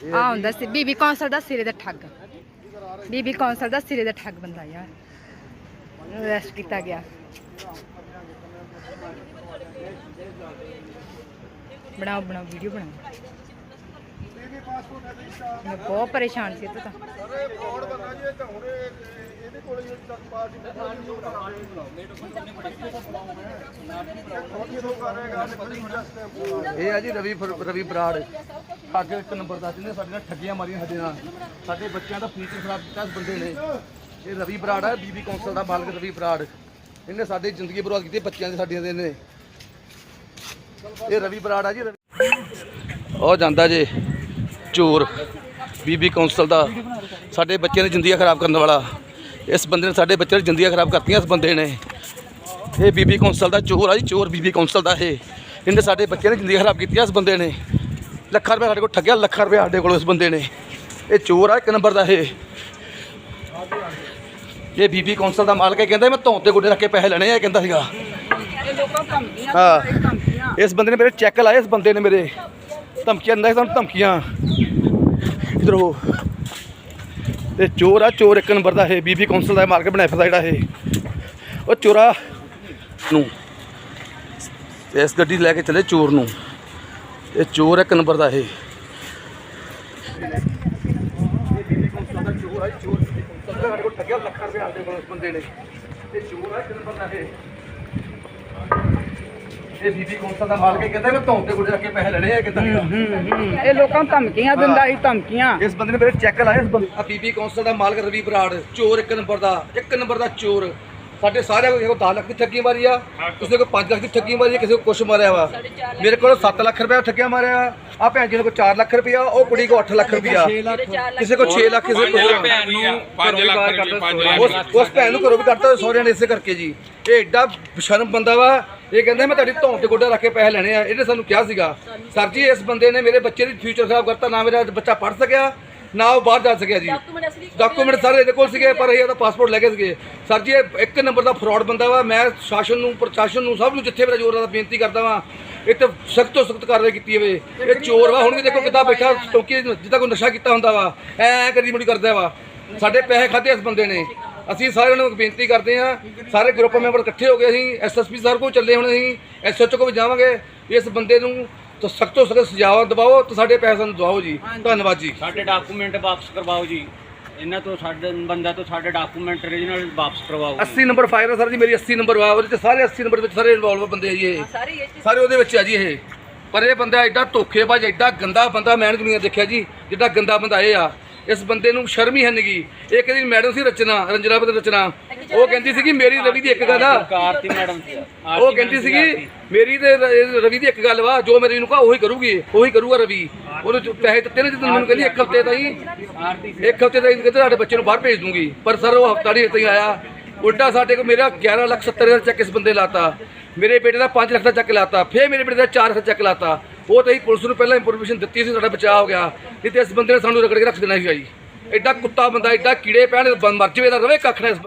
ਆ ਹੁੰਦਾ ਸੀ, ਬੀਬੀ ਕੌਂਸਲ ਦਾ ਸਿਰੇ ਦਾ ਠੱਗ। ਬੀਬੀ ਕੌਂਸਲ ਦਾ ਸਿਰੇ ਦਾ ਠੱਗ ਬੰਦਾ ਯਾਰ। ਉਹਨੂੰ ਅਰੈਸਟ ਕੀਤਾ ਗਿਆ। ਬਣਾਓ ਬਣਾਓ ਵੀਡੀਓ ਬਣਾਓ। ਬਹੁਤ ਪਰੇਸ਼ਾਨ ਸੀ ਇਹ ਤੋਂ ਤਾਂ ਇਹ ਆ ਜੀ ਰਵੀ ਰਵੀ ਬਰਾੜ। ਠੱਗ ਇੱਕ ਨੰਬਰ ਦਾ ਜਿਹਨੇ ਸਾਡੇ ਨਾਲ ਠੱਗੀਆਂ ਮਾਰੀਆਂ ਸਾਡੇ ਨਾਲ। ਸਾਡੇ ਬੱਚਿਆਂ ਦਾ ਫਿਊਚਰ ਖਰਾਬ ਕੀਤਾ ਇਸ ਬੰਦੇ ਨੇ। ਇਹ ਰਵੀ ਬਰਾੜ ਹੈ ਬੀਬੀ ਕੌਂਸਲ ਦਾ ਮਾਲਕ ਰਵੀ ਬਰਾੜ। ਇਹਨੇ ਸਾਡੀ ਜ਼ਿੰਦਗੀ ਬਰਬਾਦ ਕੀਤੀ ਬੱਚਿਆਂ ਦੀ ਸਾਡੀਆਂ ਦੇ ਨੇ। ਇਹ ਰਵੀ ਬਰਾੜ ਆ ਜੀ ਉਹ ਜਾਂਦਾ ਜੇ। ਚੋਰ ਬੀਬੀ ਕੌਂਸਲ ਦਾ ਸਾਡੇ ਬੱਚਿਆਂ ਦੀ ਜ਼ਿੰਦਗੀ ਖਰਾਬ ਕਰਨ ਵਾਲਾ। ਇਸ ਬੰਦੇ ਨੇ ਸਾਡੇ ਬੱਚਿਆਂ ਦੀ ਜ਼ਿੰਦਗੀ ਖਰਾਬ ਕਰਤੀਆਂ ਇਸ ਬੰਦੇ ਨੇ। ਇਹ ਬੀਬੀ ਕੌਂਸਲ ਦਾ ਚੋਰ ਆ ਜੀ ਚੋਰ ਬੀਬੀ ਕੌਂਸਲ ਦਾ ਇਹ। ਇਹਨੇ ਸਾਡੇ ਬੱਚਿਆਂ ਦੀ ਜ਼ਿੰਦਗੀ ਖਰਾਬ ਕੀਤੀ ਇਸ ਬੰਦੇ ਨੇ। ਲੱਖਾਂ ਰੁਪਏ ਸਾਡੇ ਕੋਲ ਠੱਗਿਆ ਲੱਖਾਂ ਰੁਪਏ ਸਾਡੇ ਕੋਲ ਇਸ ਬੰਦੇ ਨੇ। ਇਹ ਚੋਰ ਆ ਇੱਕ ਨੰਬਰ ਦਾ ਇਹ। ਇਹ ਬੀਬੀ ਕੌਂਸਲ ਦਾ ਮਾਲਕ ਹੈ ਕਹਿੰਦਾ ਮੈਂ ਧੌਣ ਤੇ ਗੋਡੇ ਰੱਖ ਕੇ ਪੈਸੇ ਲੈਣੇ ਆ ਇਹ ਕਹਿੰਦਾ ਸੀਗਾ। ਹਾਂ। ਇਸ ਬੰਦੇ ਨੇ ਮੇਰੇ ਚੈੱਕ ਲਾਏ ਇਸ ਬੰਦੇ ਨੇ ਮੇਰੇ। ਧਮਕੀਆਂ ਦਿੰਦਾ ਸੀ ਸਾਨੂੰ ਧਮਕੀਆਂ। ਇਧਰ ਹੋ ਤੇ ਚੋਰ ਆ, ਚੋਰ ਇੱਕ ਨੰਬਰ ਦਾ ਇਹ ਬੀਬੀ ਕੌਂਸਲ ਦਾ ਮਾਲਕ ਬਣਾਇਆ ਫਿਰਦਾ ਜਿਹੜਾ ਇਹ। ਉਹ ਚੋਰਾ ਨੂੰ। ਇਸ ਗੱਡੀ ਲੈ ਕੇ ਚਲੇ ਚੋਰ ਨੂੰ। ਇਹ ਚੋਰ ਇੱਕ ਨੰਬਰ ਦਾ ਇਹ। ਇਹ। ਬੀਬੀ ਕੌਂਸਲ ਦਾ ਮਾਲਕ ਹੈ ਕਹਿੰਦਾ ਮੈਂ ਧੌਣ ਤੇ ਗੁੱਡੇ ਰੱਖ ਕੇ ਪੈਸੇ ਲੈਣੇ ਆ ਕਿਦਾਂ ਇਹ ਲੋਕਾਂ ਨੂੰ ਧਮਕੀਆਂ ਦਿੰਦਾ ਸੀ ਧਮਕੀਆਂ। ਇਸ ਬੰਦੇ ਨੇ ਮੇਰੇ ਚੈੱਕ ਲਾਏ ਇਸ ਬੰਦੇ ਆ ਬੀਬੀ ਕੌਂਸਲ ਦਾ ਮਾਲਕ ਰਵੀ ਬਰਾੜ ਚੋਰ ਇੱਕ ਨੰਬਰ ਦਾ ਇੱਕ ਨੰਬਰ ਦਾ ਚੋਰ। ਸਾਡੇ ਸਾਰਿਆਂ ਕੋਲ ਕਿਸੇ ਕੋਲ 10 ਲੱਖ ਦੀ ਠੱਗੀ ਮਾਰੀ ਆ ਕਿਸੇ ਕੋਲ 5 ਲੱਖ ਦੀ ਠੱਗੀ ਮਾਰੀ ਆ ਕਿਸੇ ਕੋਲ ਕੁਛ ਮਾਰਿਆ ਵਾ। ਮੇਰੇ ਕੋਲ 7 ਲੱਖ ਰੁਪਏ ਠੱਗਿਆ ਮਾਰਿਆ। ਆ ਭੈਣ ਜੀ ਨੇ ਕੋਲ 4 ਲੱਖ ਰੁਪਇਆ ਉਹ ਕੁੜੀ ਕੋਲ 8 ਲੱਖ ਰੁਪਇਆ। ਕਿਸੇ ਕੋਲ 6 ਲੱਖ ਕਿਸੇ ਕੋਲ ਭੈਣ ਨੂੰ 5 ਲੱਖ ਰੁਪਏ 5 ਉਸ ਉਸ ਭੈਣ ਨੂੰ ਘਰੋਂ ਵੀ ਕੱਢਤਾ ਸਹੁਰਿਆਂ ਨੇ ਇਸੇ ਕਰਕੇ ਜੀ। ਇਹ ਐਡਾ ਬਸ਼ਰਮ ਬੰਦਾ ਵਾ। ਇਹ ਕਹਿੰਦਾ ਮੈਂ ਤੁਹਾਡੀ ਧੌਣ ਤੇ ਗੋਡਾ ਰੱਖ ਕੇ ਪੈਸੇ ਲੈਣੇ ਆ। ਇਹਨੇ ਸਾਨੂੰ ਕਿਹਾ ਸੀਗਾ ਸਰ ਜੀ ਇਸ ਬੰਦੇ ਨੇ ਮੇਰੇ ਬੱਚੇ ਦੀ ਫਿਊਚਰ ਖਰਾਬ ਕਰਤਾ ਨਾ ਮੇਰਾ ਬੱਚਾ ਪੜ੍ਹ ਸਕਿਆ। ਨਾ ਉਹ ਬਾਹਰ ਜਾ ਸਕਿਆ ਜੀ। ਡਾਕੂਮੈਂਟ ਸਾਰੇ ਇਹਦੇ ਕੋਲ ਸੀਗੇ ਪਰ ਇਹ ਉਹਦਾ ਪਾਸਪੋਰਟ ਲੈ ਕੇ ਸੀਗੇ। ਸਰ ਜੀ ਇਹ ਇੱਕ ਨੰਬਰ ਦਾ ਫਰਾਡ ਬੰਦਾ ਵਾ ਮੈਂ ਸ਼ਾਸਨ ਨੂੰ ਪ੍ਰਸ਼ਾਸਨ ਨੂੰ ਸਭ ਨੂੰ ਜਿੱਥੇ ਮੇਰਾ ਜ਼ੋਰ ਦਾ ਬੇਨਤੀ ਕਰਦਾ ਵਾਂ ਇਹ ਤੇ ਸਖਤ ਤੋਂ ਸਖਤ ਕਾਰਵਾਈ ਕੀਤੀ ਜਾਵੇ ਇਹ ਚੋਰ ਵਾ ਹੁਣ ਵੀ ਦੇਖੋ ਕਿੱਦਾਂ ਬੈਠਾ ਚੌਕੀ ਜਿੱਦਾਂ ਕੋਈ ਨਸ਼ਾ ਕੀਤਾ ਹੁੰਦਾ ਵਾ ਐ ਕਰੀ ਮੁੜੀ ਕਰਦਾ ਵਾ। ਸਾਡੇ ਪੈਸੇ ਖਾਦੇ ਇਸ ਬੰਦੇ ਨੇ। ਅਸੀਂ ਸਾਰਿਆਂ ਨੂੰ ਬੇਨਤੀ ਕਰਦੇ ਹਾਂ ਸਾਰੇ ਗਰੁੱਪ ਮੈਂਬਰ ਇਕੱਠੇ ਹੋ ਗਏ ਅਸੀਂ ਐਸਐਸਪੀ ਸਰ ਕੋਲ ਚੱਲੇ ਹੁਣ ਅਸੀਂ ਐਸਐਚਓ ਕੋਲ ਵੀ ਜਾਵਾਂਗੇ। ਇਸ ਬੰਦੇ ਨੂੰ ਤਾਂ ਸਖਤ ਤੋਂ ਸਖਤ ਸਜ਼ਾਵਾ ਦਿਵਾਓ ਤੇ ਸਾਡੇ ਪੈਸੇ ਸਾਨੂੰ ਦਵਾਓ ਜੀ। ਧੰਨਵਾਦ ਜੀ। ਸਾਡੇ ਡਾਕੂਮੈਂਟ ਵਾਪਸ ਕਰਵਾਓ ਜੀ। ਇਹਨਾਂ ਤੋਂ ਸਾਡੇ ਬੰਦਾ ਤੋਂ ਸਾਡੇ ਡਾਕੂਮੈਂਟ ਓਰੀਜਨਲ ਵਾਪਸ ਕਰਵਾਓ 80 ਨੰਬਰ ਫਾਇਰ ਹੈ ਸਰ ਜੀ ਮੇਰੀ 80 ਨੰਬਰ ਵਾ ਉਹਦੇ ਚ ਸਾਰੇ 80 ਨੰਬਰ ਵਿੱਚ ਸਾਰੇ ਇਨਵੋਲਵ ਬੰਦੇ ਆ ਜੀ ਇਹ। ਸਾਰੇ ਉਹਦੇ ਵਿੱਚ ਆ ਜੀ ਇਹ। ਪਰ ਇਹ ਬੰਦਾ ਐਡਾ ਧੋਖੇਬਾਜ਼ ਐਡਾ ਗੰਦਾ ਬੰਦਾ ਮੈਂ ਨੀ ਦੁਨੀਆ ਦੇਖਿਆ ਜੀ ਜਿੱਡਾ ਗੰਦਾ ਬੰਦਾ ਇਹ ਆ। ਇਸ ਬੰਦੇ ਨੂੰ ਸ਼ਰਮ ਹੀ ਹੈ ਨਹੀਂਗੀ ਇੱਕ ਦਿਨ ਮੈਡਮ ਸੀ ਰਚਨਾ ਰੰਜਨਾ ਬਦ ਰਚਨਾ ਉਹ ਕਹਿੰਦੀ ਸੀਗੀ ਮੇਰੀ ਰਵੀ ਦੀ ਇੱਕ ਗੱਲ ਆ। ਕਾਰਤੀ ਮੈਡਮ ਸੀ। ਉਹ ਕਹਿੰਦੀ ਸੀਗੀ ਮੇਰੀ ਤੇ ਰ- ਰਵੀ ਦੀ ਇੱਕ ਗੱਲ ਵਾ ਜੋ ਮੇਰੀ ਨੂੰ ਕਹਾ ਉਹੀ ਕਰੂਗੀ ਉਹੀ ਕਰੂਗਾ ਰਵੀ। ਉਹਨੂੰ ਜੋ ਪੈਸੇ ਦਿੱਤੇ ਨੇ ਜਦੋਂ ਮੈਨੂੰ ਕਹਿੰਦੀ ਇੱਕ ਹਫ਼ਤੇ ਤਾਈਂ ਇੱਕ ਹਫ਼ਤੇ ਤਾਈਂ ਕਹਿੰਦੇ ਤੁਹਾਡੇ ਬੱਚੇ ਨੂੰ ਬਾਹਰ ਭੇਜ ਦੂੰਗੀ। ਪਰ ਸਰ ਉਹ ਹਫਤਾ ਨਹੀਂ ਤਾਈਂ ਆਇਆ। ਉਲਟਾ ਸਾਡੇ ਕੋਲ ਮੇਰਾ 11 ਲੱਖ 70 ਹਜ਼ਾਰ ਚੈੱਕ ਇਸ ਬੰਦੇ ਲਾਤਾ। ਮੇਰੇ ਬੇਟੇ ਦਾ 5 ਲੱਖ ਦਾ ਚੈੱਕ ਲਾਤਾ। ਫਿਰ ਮੇਰੇ ਬੇਟੇ ਦਾ 4 ਲੱਖ ਦਾ ਚੈੱਕ ਲਾਤਾ। ਉਹ ਤਾਂ ਹੀ ਪੁਲਿਸ ਨੂੰ ਪਹਿਲਾਂ ਇਨਫੋਰਮੇਸ਼ਨ ਦਿੱਤੀ ਸੀ ਸਾਡਾ ਬਚਾਅ ਹੋ ਗਿਆ। ਨਹੀਂ ਤੇ ਇਸ ਬੰਦੇ ਨੇ ਸਾਨੂੰ ਰਗੜ ਕੇ ਰੱਖ ਦੇਣਾ ਸੀਗਾ ਜੀ ਐਡਾ ਕੁੱਤਾ ਬੰਦਾ ਐਡਾ ਕੀੜੇ ਪੈਣ ਮਰ ਜਵੇ ਤਾਂ ਰਵੇ ਕੱਖ ਨਾ ਇਸ